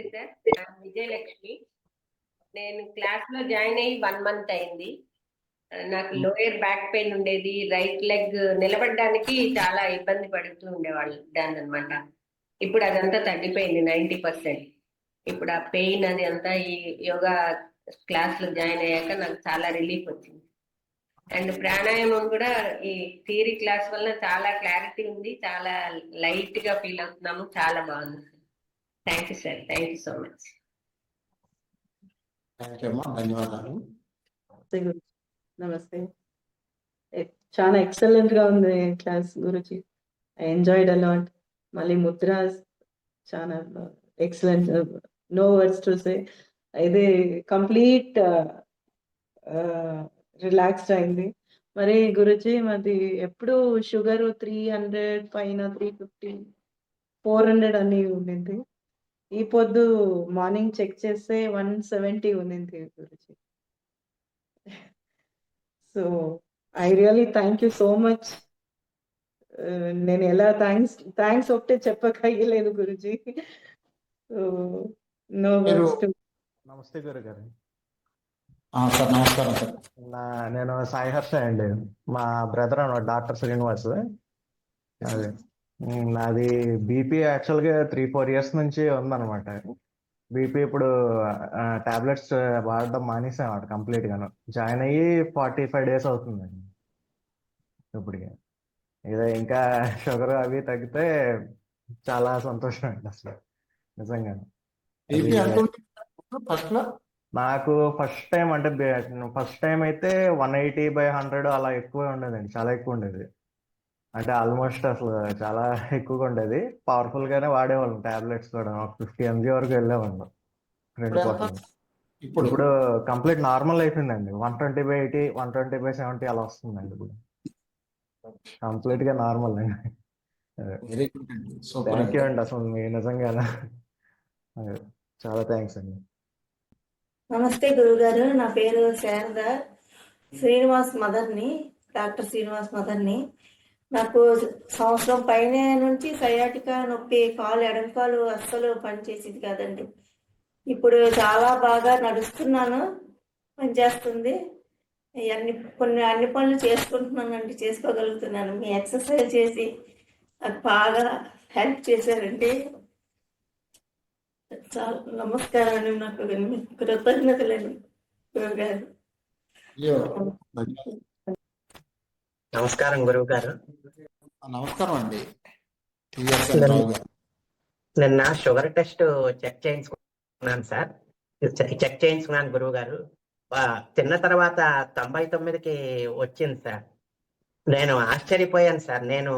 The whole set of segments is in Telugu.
నమస్తే సార్ విజయలక్ష్మి. నేను క్లాస్లో జాయిన్ అయ్యి వన్ మంత్ అయింది. నాకు లోయర్ బ్యాక్ పెయిన్ ఉండేది. రైట్ లెగ్ నిలబడడానికి చాలా ఇబ్బంది పడుతూ ఉండేవాళ్ళు దాని అనమాట ఇప్పుడు అదంతా తగ్గిపోయింది నైంటీ పర్సెంట్. ఇప్పుడు ఆ పెయిన్ అది అంతా ఈ యోగా క్లాస్లో జాయిన్ అయ్యాక నాకు చాలా రిలీఫ్ వచ్చింది. అండ్ ప్రాణాయామం కూడా ఈ థియరీ క్లాస్ వల్ల చాలా క్లారిటీ ఉంది. చాలా లైట్గా ఫీల్ అవుతున్నాము. చాలా బాగుంది. Thank you sir thank you so much thank you అమ్మా. ధన్యవాదాలు. నమస్తే చాలా ఎక్సలెంట్గా ఉంది క్లాస్ గురుజీ. ఐ ఎంజాయ్డ్ అలాట్ మళ్ళీ ముద్రాస్ చాలా excellent no words to say ఇది కంప్లీట్ రిలాక్స్డ్ అయింది. మరి గురుజీ మాది ఎప్పుడు షుగర్ త్రీ హండ్రెడ్ పైన త్రీ ఫిఫ్టీ ఫోర్ హండ్రెడ్ అని ఉండింది. ఈ పొద్దు మార్నింగ్ చెక్ చేస్తే వన్ సెవెంటీ ఉండింది Guruji. So I really thank you so much. నేను ఎలా థ్యాంక్స్ థ్యాంక్స్ ఒకటే చెప్పగలేదు గురుజీ. సో నో నమస్తే గురు గారు. ఆ, సార్ నమస్కారం సార్. నా నేను సాయి హర్ష అండి. మా బ్రదర్ అన్నమాట డాక్టర్ శ్రీనివాస్. అదే. నాది బీపీ యాక్చువల్గా త్రీ ఫోర్ ఇయర్స్ నుంచి ఉందన్నమాట. బీపీ ఇప్పుడు టాబ్లెట్స్ వాడడం మానేసాం కంప్లీట్ గాను జాయిన్ అయ్యి ఫార్టీ ఫైవ్ డేస్ అవుతుందండి ఇప్పటికి. ఇదే ఇంకా షుగర్ అవి తగ్గితే చాలా సంతోషం అండి అసలు నిజంగా నాకు ఫస్ట్ టైం అంటే ఫస్ట్ టైం అయితే వన్ ఎయిటీ బై హండ్రెడ్ అలా ఎక్కువ ఉండేదండి. చాలా ఎక్కువ ఉండేది. అంటే ఆల్మోస్ట్ అసలు చాలా ఎక్కువగా ఉండేది. పవర్ఫుల్ గానే వాడేవాళ్ళం. టాబ్లెట్స్ కూడా ఒక ఫిఫ్టీ ఎంజీ వరకు వెళ్ళేవాళ్ళం. రెండు ఇప్పుడు ఇప్పుడు ఇప్పుడు కంప్లీట్ నార్మల్ అయిపోయిందండి. One twenty by eighty one twenty by seventy అలా వస్తుందండి ఇప్పుడు. కంప్లీట్గా నార్మల్. అండి వెరీ గుడ్ అండి. సూపర్ థ్యాంక్ యూ అండి అసలు మీ నిజంగా. చాలా థ్యాంక్స్ అండి. నమస్తే గురువుగారు నా పేరు శారద. శ్రీనివాస్ మదర్ని డాక్టర్ శ్రీనివాస్ మదర్ని. నాకు సంవత్సరం పైన నుంచి సయాటికా నొప్పి కాలు ఎడం కాలు అస్సలు పనిచేసేది కాదండి. ఇప్పుడు చాలా బాగా నడుస్తున్నాను పనిచేస్తుంది. అన్ని కొన్ని అన్ని పనులు చేసుకుంటున్నానండి చేసుకోగలుగుతున్నాను. మీ ఎక్సర్సైజ్ చేసి నాకు బాగా హెల్ప్ చేశారండి. చాలా నమస్కారం అండి నాకు కృతజ్ఞతలండి. గారు. నమస్కారం గురువు గారు. నమస్కారం అండి. నిన్న షుగర్ టెస్ట్ చెక్ చేయించుకున్నాను సార్. చెక్ చేయించుకున్నాను గురువు గారు. తిన్న తర్వాత తొంభై తొమ్మిదికి వచ్చింది సార్. నేను ఆశ్చర్యపోయాను సార్. నేను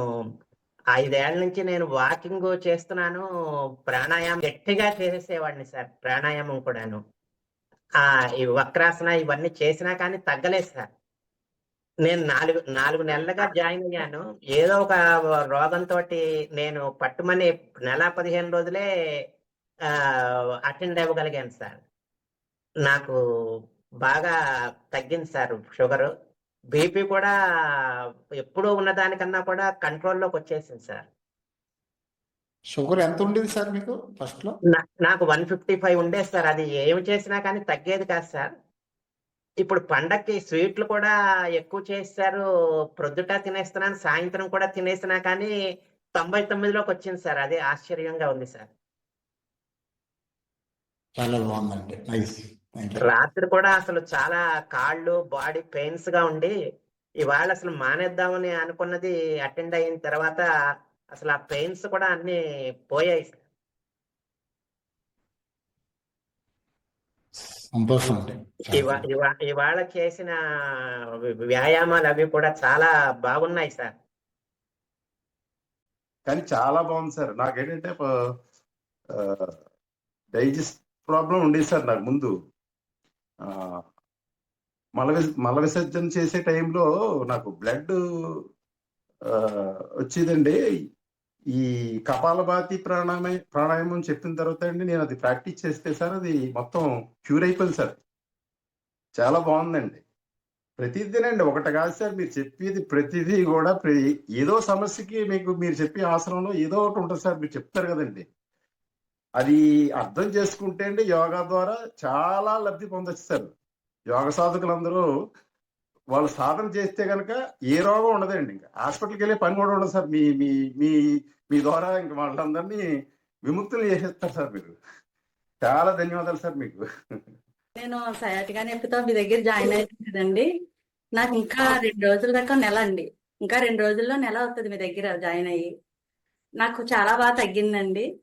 ఐదేళ్ళ నుంచి నేను వాకింగ్ చేస్తున్నాను ప్రాణాయామం గట్టిగా చేసేవాడిని సార్ ప్రాణాయామం కూడాను. ఆ ఈ వక్రాసన ఇవన్నీ చేసినా కానీ తగ్గలేదు సార్. నేను నాలుగు నాలుగు నెలలుగా జాయిన్ అయ్యాను. ఏదో ఒక రోగంతో నేను పట్టుమని నెల పదిహేను రోజులే అటెండ్ అవ్వగలిగాను సార్. నాకు బాగా తగ్గింది సార్ షుగర్. బీపీ కూడా ఎప్పుడూ ఉన్నదానికన్నా కూడా కంట్రోల్లోకి వచ్చేసింది సార్. షుగర్ ఎంత ఉండేది సార్ మీకు ఫస్ట్లో నాకు వన్ ఫిఫ్టీ ఫైవ్ ఉండేది సార్. అది ఏమి చేసినా కానీ తగ్గేది కాదు సార్. ఇప్పుడు పండక్కి స్వీట్లు కూడా ఎక్కువ చేస్తారు. ప్రొద్దుట తినేస్తున్నాను సాయంత్రం కూడా తినేసినా కానీ తొంభై తొమ్మిదిలోకి వచ్చింది సార్. అదే ఆశ్చర్యంగా ఉంది సార్. చాలా బాగుందండి. రాత్రి కూడా అసలు చాలా కాళ్ళు బాడీ పెయిన్స్గా ఉండి ఇవాళ అసలు మానేద్దామని అనుకున్నది అటెండ్ అయిన తర్వాత అసలు ఆ పెయిన్స్ కూడా అన్ని పోయాయి. సంతోషం ఇవాళ చేసిన వ్యాయామాలు అవి కూడా చాలా బాగున్నాయి సార్. కానీ చాలా బాగుంది సార్. నాకేంటంటే డైజెస్ట్ ప్రాబ్లం ఉండేది సార్ నాకు ముందు. మల మల విసర్జన చేసే టైంలో నాకు బ్లడ్ వచ్చేదండి. ఈ కపాలభాతి ప్రాణాయామ ప్రాణాయామం చెప్పిన తర్వాత అండి నేను అది ప్రాక్టీస్ చేస్తే సార్ అది మొత్తం క్యూర్ అయిపోయింది సార్. చాలా బాగుందండి. ప్రతిదినండి ఒకటి కాదు సార్ మీరు చెప్పేది ప్రతిదీ కూడా ఏదో సమస్యకి మీకు మీరు చెప్పే ఆసనంలో ఏదో ఒకటి ఉంటుంది సార్ మీరు చెప్తారు కదండి. అది అర్థం చేసుకుంటే అండి యోగా ద్వారా చాలా లబ్ధి పొందొచ్చు సార్. యోగ సాధకులందరూ వాళ్ళు సాధన చేస్తే కనుక ఏ రోగం ఉండదండి ఇంకా. హాస్పిటల్కి వెళ్ళే పని కూడా ఉండదు సార్. మీ మీ మీ మీ ద్వారా ఇంక వాళ్ళందరినీ విముక్తులు చేసేస్తారు సార్ మీరు. చాలా ధన్యవాదాలు సార్ మీకు. నేను సయాటిగా నొప్పితో మీ దగ్గర జాయిన్ అయ్యాను కదండి. నాకు ఇంకా రెండు రోజుల దాకా నెల అండి. ఇంకా రెండు రోజుల్లో నెల అవుతుంది మీ దగ్గర జాయిన్ అయ్యి. నాకు చాలా బాగా తగ్గిందండి.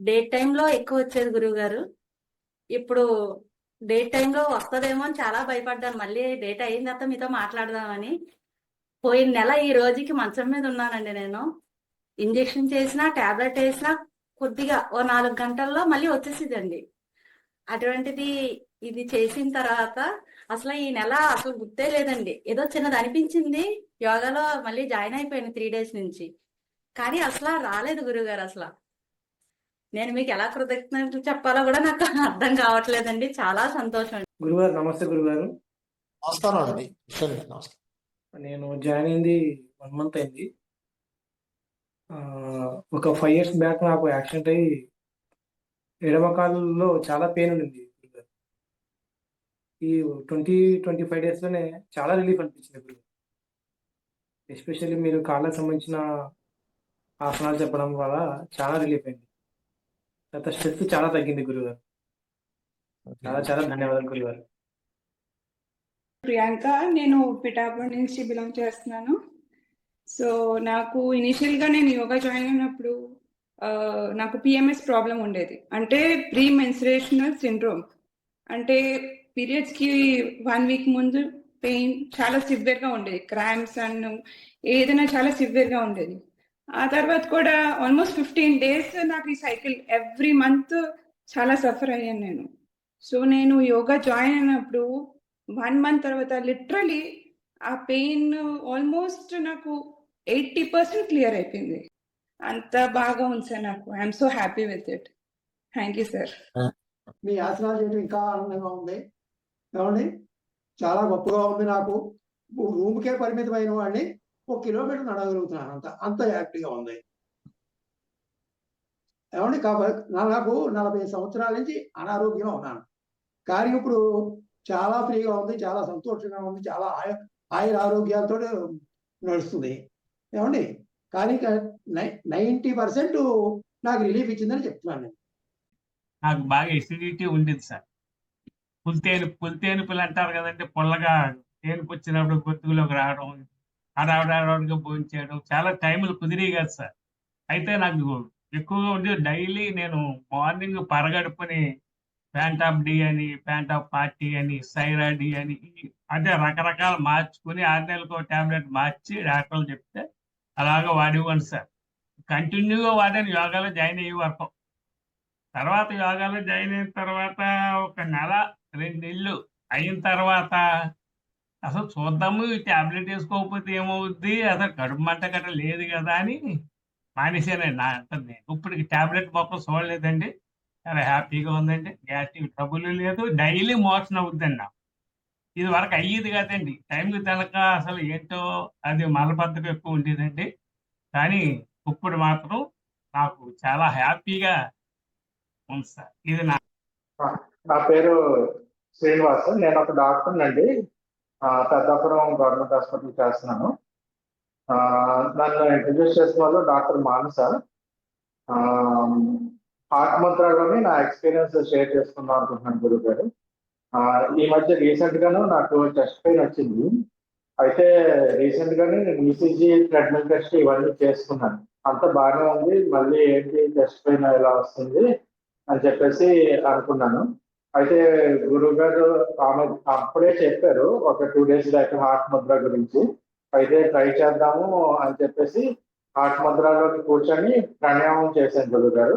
డే టైంలో ఎక్కువ వచ్చేది గురువు గారు ఇప్పుడు డేట్ టైంలో వస్తుందేమో అని చాలా భయపడ్డాను. మళ్ళీ డేట్ అయిన తర్వాత మీతో మాట్లాడదామని. పోయిన నెల ఈ రోజుకి మంచం మీద ఉన్నానండి నేను. ఇంజెక్షన్ చేసినా టాబ్లెట్ వేసినా కొద్దిగా ఓ నాలుగు గంటల్లో మళ్ళీ వచ్చేసిదండి అటువంటిది ఇది చేసిన తర్వాత అసలు ఈ నెల అసలు గుర్తే లేదండి. ఏదో చిన్నది అనిపించింది. యోగాలో మళ్ళీ జాయిన్ అయిపోయాను త్రీ డేస్ నుంచి. కానీ అసలు రాలేదు గురుగారు అసలు. నేను మీకు ఎలా కృతజ్ఞతలు చెప్పాలో కూడా నాకు అర్థం కావట్లేదండి. చాలా సంతోషం. గురుగారు నమస్తే గురుగారు నమస్కారం అండి. నేను జాయిన్ అయింది వన్ మంత్ అయింది. ఆ, ఒక ఫైవ్ ఇయర్స్ బ్యాక్ నాకు యాక్సిడెంట్ అయ్యి ఎడమ కాలులో చాలా పెయిన్ ఉండింది గురుగారు. ఈ ట్వంటీ ట్వంటీ ఫైవ్ డేస్లోనే చాలా రిలీఫ్ అనిపించింది గురుగారు. ఎస్పెషల్లీ మీరు కాళ్ళకు సంబంధించిన ఆసనాలు చెప్పడం వల్ల చాలా రిలీఫ్ అయింది. తర్వాత స్ట్రెస్ చాలా తగ్గింది గురుగారు. చాలా చాలా ధన్యవాదాలు గురుగారు. ప్రియాంక నేను పిఠాపురం నుంచి బిలాంగ్ చేస్తున్నాను. సో నాకు ఇనిషియల్గా నేను యోగా జాయిన్ అయినప్పుడు నాకు పిఎంఎస్ ప్రాబ్లం ఉండేది. అంటే ప్రీ మెన్స్ట్రేషనల్ సిండ్రోమ్ అంటే పీరియడ్స్కి వన్ వీక్ ముందు పెయిన్ చాలా సివియర్గా ఉండేది. క్రాంప్స్ అండ్ ఏదైనా చాలా సివియర్గా ఉండేది. ఆ తర్వాత కూడా ఆల్మోస్ట్ ఫిఫ్టీన్ డేస్ నాకు ఈ సైకిల్ ఎవ్రీ మంత్ చాలా సఫర్ అయ్యాను నేను. సో నేను యోగా జాయిన్ అయినప్పుడు వన్ మంత్ తర్వాత లిటరలీ ఆ పెయిన్ ఆల్మోస్ట్ నాకు ఎయిటీ పర్సెంట్ క్లియర్ అయిపోయింది. అంత బాగా ఉంది సార్ నాకు. I'm so happy with it thank you sir మీ ఆసనాలు చేయడం ఇంకా ఆనందంగా ఉంది. ఏమండి? చాలా గొప్పగా ఉంది నాకు. రూమ్కే పరిమితమైన వాడిని. ఒక కిలోమీటర్ నడగలుగుతున్నాను అంత అంత యాక్టివ్గా ఉంది. ఏమండి కాబట్టి నాకు నలభై సంవత్సరాల నుంచి అనారోగ్యంగా ఉన్నాను. కానీ ఇప్పుడు చాలా ఫ్రీగా ఉంది చాలా సంతోషంగా ఉంది చాలా ఆయ ఆయుర ఆరోగ్యాలతో నడుస్తుంది. ఏమండి కానీ నైంటీ పర్సెంట్ నాకు రిలీఫ్ ఇచ్చిందని చెప్తున్నాను నేను. నాకు బాగా ఎసిడిటీ ఉండేది సార్. పులితేను పులితేనుపులు అంటారు కదంటే పుల్లగా తేనుపు వచ్చినప్పుడు గొంతుకులోకి రావడం. ఆడవిడవిడగా భోజనం చేయడం చాలా టైములు కుదిరి కదా సార్. అయితే నాకు ఎక్కువగా ఉండి డైలీ నేను మార్నింగ్ పరగడుపుని ప్యాంట్ ఆఫ్ డి అని ప్యాంట్ ఆఫ్ పార్టీ అని సైరా డి అని అంటే రకరకాలు మార్చుకుని ఆరు నెలలకు టాబ్లెట్ మార్చి డాక్టర్లు చెప్తే అలాగా వాడివ్వండి సార్. కంటిన్యూగా వాడాను యోగాలో జాయిన్ అయ్యే వరకు. తర్వాత యోగాలో జాయిన్ అయిన తర్వాత ఒక నెల రెండు నెలలు అయిన తర్వాత అసలు చూద్దాము ఈ టాబ్లెట్ వేసుకోకపోతే ఏమవుద్ది? అసలు కడుపు మంట గట్రా లేదు కదా అని మానేసానండి నా అంతా నేను ఇప్పుడు టాబ్లెట్ మొత్తం చూడలేదండి. చాలా హ్యాపీగా ఉందండి. గ్యాస్ట్రిక్ ట్రబుల్ లేదు. డైలీ మోషన్ అవుద్దండి నాకు. ఇది వరకు అయ్యేది కదండి. టైంకి తినక అసలు ఏంటో అది మలబద్ధకం ఎక్కువ ఉండేదండి. కానీ ఇప్పుడు మాత్రం నాకు చాలా హ్యాపీగా ఉంది సార్. ఇది నా నా పేరు శ్రీనివాస్. నేను ఒక డాక్టర్ అండి పెద్దాపురం గవర్నమెంట్ హాస్పిటల్ చేస్తున్నాను. నన్ను ఇంట్రడ్యూస్ చేసిన వాళ్ళు డాక్టర్ మానస. హార్ట్ మంత్రాలోని నా ఎక్స్పీరియన్స్ షేర్ చేసుకుందాం అనుకుంటున్నాను గురువు గారు. ఈ మధ్య రీసెంట్ గాను నాకు చెస్ట్ పెయిన్ వచ్చింది. అయితే రీసెంట్ గానే నేను ఈసీజీ ట్రెడ్మిల్ టెస్ట్ ఇవన్నీ చేసుకున్నాను. అంత బాగానే ఉంది. మళ్ళీ ఏంటి చెస్ట్ పెయిన్ ఎలా వస్తుంది అని చెప్పేసి అనుకున్నాను. అయితే గురువు గారు ఆమె అప్పుడే చెప్పారు ఒక two days back heart Mudra గురించి. అయితే ట్రై చేద్దాము అని చెప్పేసి హార్ట్ ముద్రలోకి కూర్చొని ప్రాణాయామం చేశాను గురువు గారు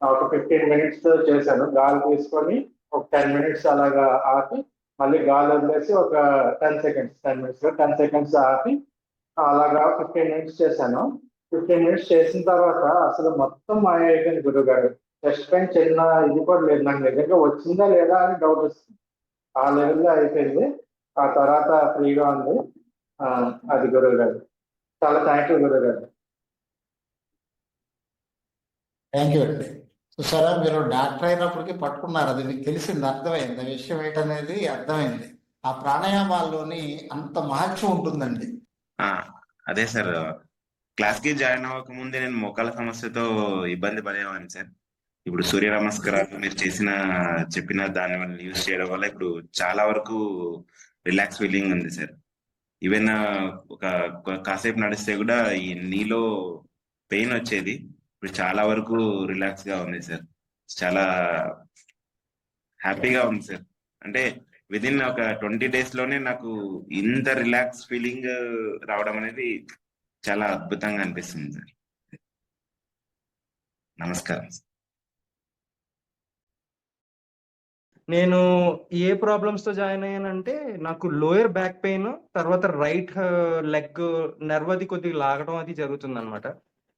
ఒక ఫిఫ్టీన్ మినిట్స్ చేశాను. గాలి తీసుకొని ఒక టెన్ మినిట్స్ అలాగా ఆపి మళ్ళీ గాలి వదిలేసి ఒక ten seconds ten minutes ten seconds ఆపి అలాగా ఫిఫ్టీన్ మినిట్స్ చేశాను. ఫిఫ్టీన్ మినిట్స్ చేసిన తర్వాత అసలు మొత్తం మాయ అయిపోయింది గురువు గారు పెయిన్ చిన్న ఇది కూడా లేదు. నాకు నిజంగా వచ్చిందా లేదా అని డౌట్ వస్తుంది. ఆ లెవెల్లో అయిపోయింది. ఆ తర్వాత ఫ్రీగా ఉంది. ఆ, అది గురువు గారు. చాలా థ్యాంక్ యూ గురువు గారు. థ్యాంక్ యూ అండి చూసారా మీరు డాక్టర్ అయినప్పటికీ పట్టుకున్నారు. అది మీకు తెలిసింది. అర్థమైంది. విషయం ఏంటనేది అర్థమైంది. ఆ ప్రాణాయామాల్లోని అంత మహత్యం ఉంటుందండి. ఆ, అదే సార్. క్లాస్కి జాయిన్ అవ్వక ముందే నేను మోకాల సమస్యతో ఇబ్బంది పడేవాడిని సార్. ఇప్పుడు సూర్య నమస్కారాలు మీరు చేసిన చెప్పిన దాని వల్ల యూజ్ చేయడం వల్ల ఇప్పుడు చాలా వరకు రిలాక్స్ ఫీలింగ్ ఉంది సార్. ఈవెన్ ఒక కాసేపు నడిస్తే కూడా ఈ నీలో పెయిన్ వచ్చేది ఇప్పుడు చాలా వరకు రిలాక్స్గా ఉంది సార్. చాలా హ్యాపీగా ఉంది సార్. అంటే విదిన్ ఒక ట్వంటీ డేస్లోనే నాకు ఇంత రిలాక్స్ ఫీలింగ్ రావడం అనేది చాలా అద్భుతంగా అనిపిస్తుంది సార్. నమస్కారం నేను ఏ ప్రాబ్లమ్స్తో జాయిన్ అయ్యానంటే నాకు లోయర్ బ్యాక్ పెయిన్ తర్వాత రైట్ లెగ్ నర్వ్ అది కొద్దిగా లాగడం అది జరుగుతుంది అనమాట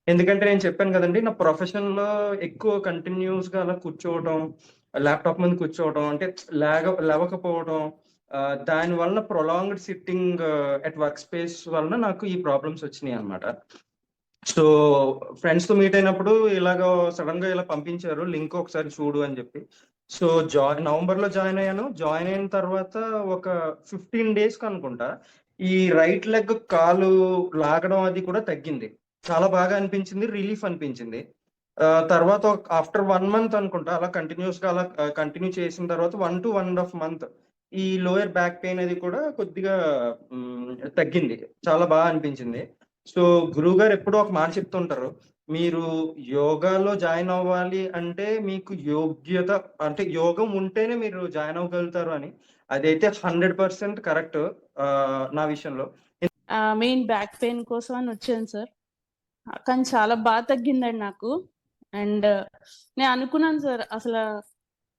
ఎందుకంటే నేను చెప్పాను కదండి నా ప్రొఫెషన్లో ఎక్కువ కంటిన్యూస్గా అలా కూర్చోవడం ల్యాప్టాప్ మీద కూర్చోవడం అంటే లేగ లేవకపోవడం దాని వలన prolonged sitting at work space వలన నాకు ఈ ప్రాబ్లమ్స్ వచ్చినాయి అనమాట సో ఫ్రెండ్స్తో మీట్ అయినప్పుడు ఇలాగ సడన్గా ఇలా పంపించారు లింక్ ఒకసారి చూడు అని చెప్పి. సో జాయిన్ నవంబర్లో జాయిన్ అయ్యాను. జాయిన్ అయిన తర్వాత ఒక ఫిఫ్టీన్ డేస్కి అనుకుంటా ఈ రైట్ లెగ్ కాలు లాగడం అది కూడా తగ్గింది. చాలా బాగా అనిపించింది రిలీఫ్ అనిపించింది. తర్వాత ఆఫ్టర్ వన్ మంత్ అనుకుంటా అలా కంటిన్యూస్గా అలా కంటిన్యూ చేసిన తర్వాత one to one and half month ఈ లోయర్ బ్యాక్ పెయిన్ అది కూడా కొద్దిగా తగ్గింది. చాలా బాగా అనిపించింది. సో గురువు గారు ఎప్పుడూ ఒక మాట చెప్తుంటారు మీరు యోగాలో జాయిన్ అవ్వాలి అంటే మీకు యోగ్యత అంటే యోగం ఉంటేనే మీరు జాయిన్ అవ్వగలుగుతారు అని. అదైతే హండ్రెడ్ పర్సెంట్ కరెక్ట్ నా విషయంలో. మెయిన్ బ్యాక్ పెయిన్ కోసం అని వచ్చాను సార్. కానీ చాలా బాగా తగ్గిందండి నాకు. అండ్ నేను అనుకున్నాను సార్ అసలు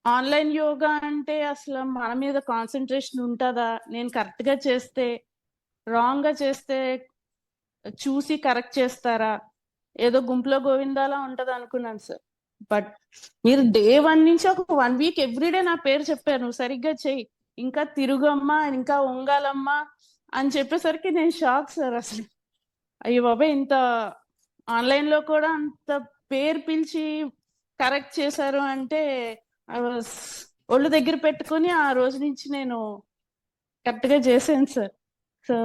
ఆన్లైన్ యోగా అంటే అసలు మన మీద కాన్సన్ట్రేషన్ ఉంటుందా? నేను కరెక్ట్గా చేస్తే రాంగ్గా చేస్తే చూసి కరెక్ట్ చేస్తారా? ఏదో గుంపులో గోవిందాలా ఉంటది అనుకున్నాను సార్. బట్ మీరు డే వన్ నుంచి ఒక వన్ వీక్ ఎవ్రీడే నా పేరు చెప్పారు. నువ్వు సరిగ్గా చెయ్యి. ఇంకా తిరుగమ్మా ఇంకా ఉంగాలమ్మా అని చెప్పేసరికి నేను షాక్ సార్ అసలు. అయ్యో బాబా ఇంత ఆన్లైన్లో కూడా అంత పేరు పిలిచి కరెక్ట్ చేశారు అంటే ఒళ్ళు దగ్గర పెట్టుకొని ఆ రోజు నుంచి నేను కరెక్ట్గా చేశాను సార్. సో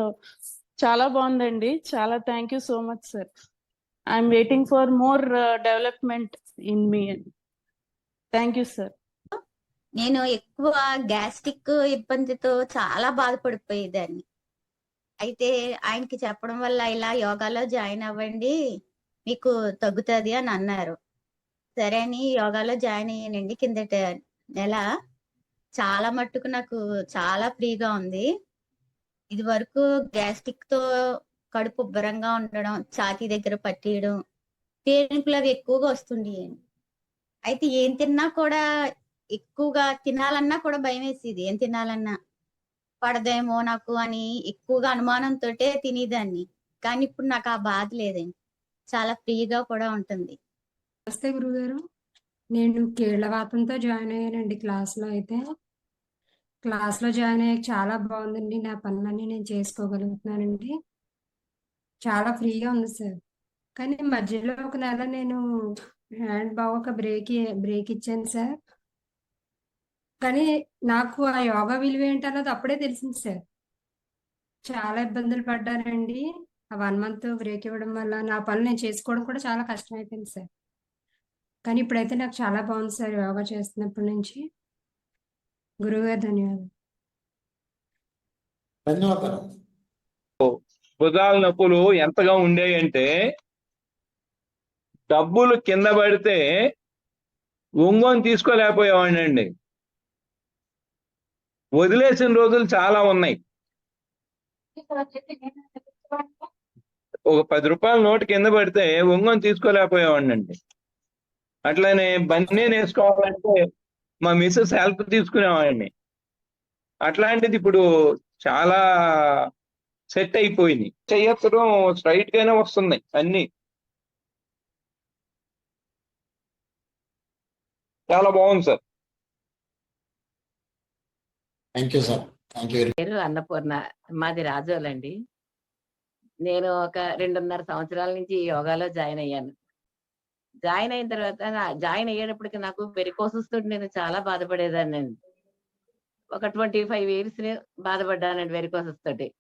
చాలా బాగుందండి. చాలా thank you so much sir I'm waiting for more development in me thank you sir నేను ఎక్కువ గ్యాస్ట్రిక్ ఇబ్బందితో చాలా బాధపడిపోయేదాన్ని. అయితే ఆయనకి చెప్పడం వల్ల ఇలా యోగాలో జాయిన్ అవ్వండి మీకు తగ్గుతుంది అని అన్నారు. సరే అని యోగాలో జాయిన్ అయ్యానండి. కిందట నెల చాలా మట్టుకు నాకు చాలా ఫ్రీగా ఉంది. ఇది వరకు గ్యాస్ట్రిక్తో కడుపు ఉబ్బరంగా ఉండడం ఛాతీ దగ్గర పట్టేయడం తేనుకులు అవి ఎక్కువగా వస్తుండేయండి అయితే ఏం తిన్నా కూడా ఎక్కువగా తినాలన్నా కూడా భయం వేసేది. ఏం తినాలన్నా? పడదేమో నాకు అని ఎక్కువగా అనుమానంతో తినేదాన్ని. కానీ ఇప్పుడు నాకు ఆ బాధ లేదండి. చాలా ఫ్రీగా కూడా ఉంటుంది. నమస్తే గురుగారు. నేను కీళ్ళవాతంతో జాయిన్ అయ్యానండి క్లాస్లో అయితే. క్లాస్లో జాయిన్ అయ్యాక చాలా బాగుందండి. నా పనులన్నీ నేను చేసుకోగలుగుతున్నానండి. చాలా ఫ్రీగా ఉంది సార్. కానీ మధ్యలో ఒక నెల నేను హ్యాండ్ బాగోక బ్రేక్ బ్రేక్ ఇచ్చాను సార్. కానీ నాకు ఆ యోగా విలువ ఏంటన్నది అప్పుడే తెలిసింది సార్. చాలా ఇబ్బందులు పడ్డానండి. ఆ వన్ మంత్ బ్రేక్ ఇవ్వడం వల్ల నా పనులు నేను చేసుకోవడం కూడా చాలా కష్టం అయిపోయింది సార్. కానీ ఇప్పుడైతే నాకు చాలా బాగుంది సార్ యోగా చేస్తున్నప్పటి నుంచి. గురువుగారు ధన్యవాదాలు. ధన్యవాదాలు. భుజాల నొప్పులు ఎంతగా ఉండేయంటే డబ్బులు కింద పడితే ఒంగోని తీసుకోలేకపోయేవాడిని అండి వదిలేసిన రోజులు చాలా ఉన్నాయి. ఒక పది రూపాయల నోటు కింద పడితే ఒంగోని తీసుకోలేకపోయేవాడిని అండి అట్లనే బన్నీ వేసుకోవాలంటే మా మిస్సెస్ హెల్ప్ తీసుకునేవాడిని. అట్లాంటిది ఇప్పుడు చాలా సెట్ అయిపోయింది. చెయ్యత్తడం స్ట్రైట్ గానే వస్తున్నాయి అన్ని. చాలా బాగుంది సార్. థ్యాంక్ యూ సార్ పేరు అన్నపూర్ణ. మాది రాజోలండి. నేను ఒక రెండున్నర సంవత్సరాల నుంచి యోగాలో జాయిన్ అయ్యాను. జాయిన్ అయిన తర్వాత జాయిన్ అయ్యేటప్పటికి నాకు వెరికోసెస్ నేను చాలా బాధపడేదాన్ని. ఒక ట్వంటీ ఫైవ్ ఇయర్స్ బాధపడ్డానండి వెరికోసెస్ తోటి.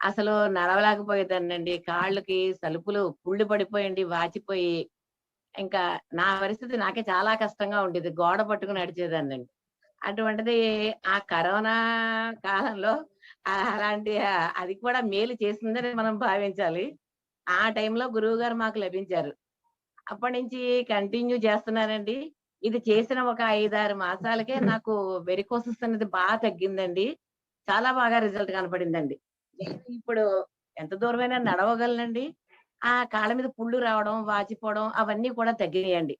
అసలు నడవలేకపోయేదాన్నండి. కాళ్ళకి సలుపులు పుళ్ళు పడిపోయండి వాచిపోయి. ఇంకా నా పరిస్థితి నాకే చాలా కష్టంగా ఉండేది. గోడ పట్టుకుని నడిచేదాన్నండి అటువంటిది ఆ కరోనా కాలంలో అలాంటి అది కూడా మేలు చేసిందని మనం భావించాలి. ఆ టైంలో గురువు గారు మాకు లభించారు. అప్పటి నుంచి కంటిన్యూ చేస్తున్నానండి. ఇది చేసిన ఒక ఐదారు మాసాలకే నాకు వెరికోసస్ అనేది బాగా తగ్గిందండి. చాలా బాగా రిజల్ట్ కనపడిందండి. నేను ఇప్పుడు ఎంత దూరమైనా నడవగలనండి. ఆ కాళ్ళ మీద పుళ్ళు రావడం వాచిపోవడం అవన్నీ కూడా తగ్గినాయండి.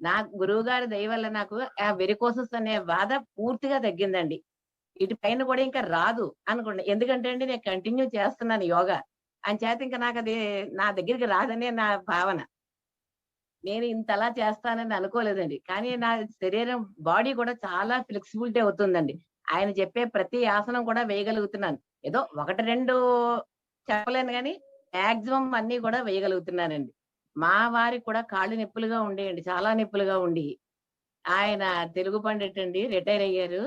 నా గురువు గారి దయ వల్ల నాకు ఆ వెరికోసస్ అనే బాధ పూర్తిగా తగ్గిందండి. ఇటు పైన కూడా ఇంకా రాదు అనుకోండి ఎందుకంటే అండి నేను కంటిన్యూ చేస్తున్నాను యోగా. చేత ఇంకా నాకు అది నా దగ్గరికి రాదనే నా భావన. నేను ఇంతలా చేస్తానని అనుకోలేదండి. కానీ నా శరీరం బాడీ కూడా చాలా ఫ్లెక్సిబిలిటీ అవుతుందండి. ఆయన చెప్పే ప్రతి ఆసనం కూడా వేయగలుగుతున్నాను. ఏదో ఒకటి రెండు చెప్పలేను కానీ మాక్సిమం అన్ని కూడా వేయగలుగుతున్నానండి. మా వారికి కూడా కాళ్ళు నొప్పులుగా ఉండేయండి చాలా నొప్పులుగా ఉండి. ఆయన తెలుగు పండిట్ అండి రిటైర్ అయ్యారు.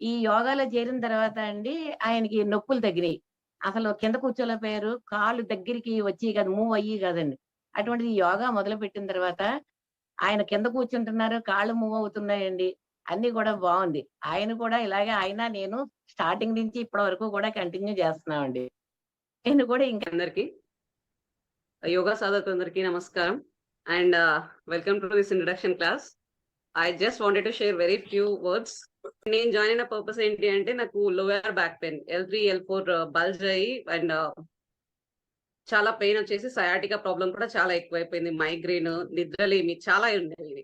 ఈ యోగాలో చేరిన తర్వాత అండి ఆయనకి నొప్పులు తగ్గినాయి. అసలు కింద కూర్చోలేకపోయారు. కాళ్ళు దగ్గరికి వచ్చి కదా మూవ్ అయ్యి కదండి. అటువంటిది యోగా మొదలు పెట్టిన తర్వాత ఆయన కింద కూర్చుంటున్నారు కాళ్ళు మూవ్ అవుతున్నాయండి. అన్ని కూడా బాగుంది. ఆయన కూడా ఇలాగే ఆయన నేను స్టార్టింగ్ నుంచి ఇప్పటి వరకు కూడా కంటిన్యూ చేస్తున్నామండి. నేను కూడా ఇంకా అందరికి యోగా సాధకులందరికీ నమస్కారం. And welcome to this introduction class I just wanted to share very few words నేను జాయిన్ అయిన పర్పస్ ఏంటి అంటే నాకు lower back pain L three L four bulge అయ్యి అండ్ చాలా పెయిన్ వచ్చేసి సయాటికా ప్రాబ్లం కూడా చాలా ఎక్కువైపోయింది. మైగ్రేన్ నిద్రలేమి చాలా ఉండేవి.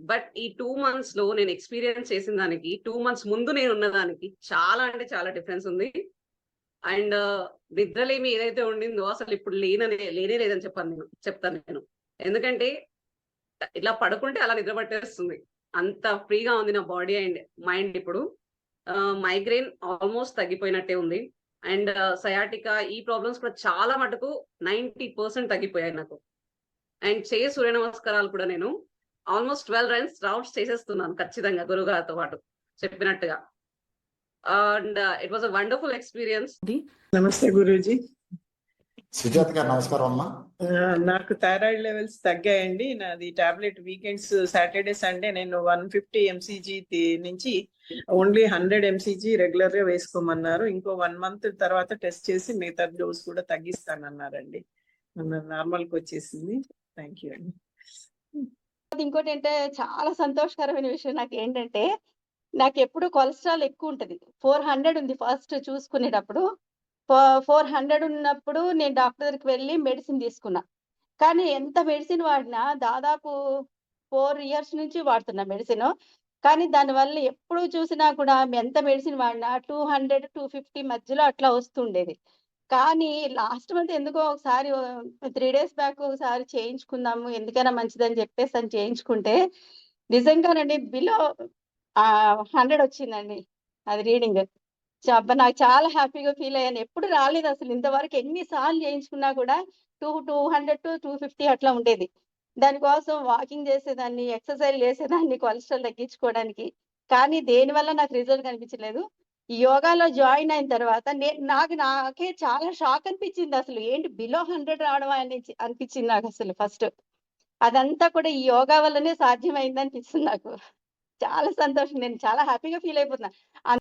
బట్ ఈ టూ మంత్స్లో నేను ఎక్స్పీరియన్స్ చేసిన దానికి టూ మంత్స్ ముందు నేను ఉన్న దానికి చాలా అంటే చాలా డిఫరెన్స్ ఉంది. అండ్ నిద్రలేమి ఏదైతే ఉండిందో అసలు ఇప్పుడు లేననే లేనే లేదని చెప్పాను నేను చెప్తాను నేను. ఎందుకంటే ఇలా పడుకుంటే అలా నిద్ర పట్టేస్తుంది. అంత ఫ్రీగా ఉంది నా బాడీ అండ్ మైండ్ ఇప్పుడు. మైగ్రేన్ ఆల్మోస్ట్ తగ్గిపోయినట్టే ఉంది. అండ్ సయాటికా ఈ ప్రాబ్లమ్స్ కూడా చాలా మటుకు నైంటీ పర్సెంట్ తగ్గిపోయాయి నాకు. అండ్ చేయ సూర్య నమస్కారాలు కూడా నేను ఆల్మోస్ట్ ట్వెల్వ్ రన్స్ రౌండ్స్ చేసేస్తున్నాను ఖచ్చితంగా గురుగారితో పాటు చెప్పినట్టుగా. And it was a wonderful experience నమస్తే గురూజీ. సుజాత గారు నమస్కారం అమ్మా. నాకు థైరాయిడ్ లెవెల్స్ తగ్గాయండి. నాది టాబ్లెట్ వీకెండ్స్ సాటర్డే సండే. నేను వన్ ఫిఫ్టీ ఎంసీజీ నుంచి ఓన్లీ హండ్రెడ్ ఎంసీజీ రెగ్యులర్గా వేసుకోమన్నారు. ఇంకో వన్ మంత్ తర్వాత టెస్ట్ చేసి మిగతా డోస్ కూడా తగ్గిస్తానన్నారండి. నార్మల్కి వచ్చేసింది. థ్యాంక్ యూ అండి. ఇంకోటి ఏంటంటే చాలా సంతోషకరమైన విషయం నాకు ఏంటంటే నాకు ఎప్పుడు కొలెస్ట్రాల్ ఎక్కువ ఉంటది ఫోర్ హండ్రెడ్ ఉంది ఫస్ట్ చూసుకునేటప్పుడు. ఫోర్ హండ్రెడ్ ఉన్నప్పుడు నేను డాక్టర్ దగ్గరికి వెళ్ళి మెడిసిన్ తీసుకున్నా. కానీ ఎంత మెడిసిన్ వాడినా దాదాపు ఫోర్ ఇయర్స్ నుంచి వాడుతున్నా మెడిసిన్. కానీ దానివల్ల ఎప్పుడు చూసినా కూడా ఎంత మెడిసిన్ వాడినా టూ హండ్రెడ్ టూ ఫిఫ్టీ మధ్యలో అట్లా వస్తుండేది. కానీ లాస్ట్ మంత్ ఎందుకో ఒకసారి త్రీ డేస్ బ్యాక్ ఒకసారి చేయించుకుందాము ఎందుకైనా మంచిదని చెప్పేసి అని చేయించుకుంటే నిజంగానండి బిలో హండ్రెడ్ వచ్చిందండి. అది రీడింగ్. అబ్బా నాకు చాలా హ్యాపీగా ఫీల్ అయ్యాను. ఎప్పుడు రాలేదు అసలు. ఇంతవరకు ఎన్ని సార్లు చేయించుకున్నా కూడా two two hundred to two fifty అట్లా ఉండేది. దానికోసం వాకింగ్ చేసేదాన్ని ఎక్సర్సైజ్ చేసేదాన్ని కొలెస్ట్రాల్ తగ్గించుకోవడానికి. కానీ దేని వల్ల నాకు రిజల్ట్ కనిపించలేదు? ఈ యోగాలో జాయిన్ అయిన తర్వాత నేను నాకు నాకే చాలా షాక్ అనిపించింది అసలు. ఏంటి బిలో హండ్రెడ్ రావడం అని అనిపించింది నాకు అసలు ఫస్ట్. అదంతా కూడా ఈ యోగా వల్లనే సాధ్యమైంది అనిపిస్తుంది నాకు. చాలా సంతోషం. నేను చాలా హ్యాపీగా ఫీల్ అయిపోతున్నా.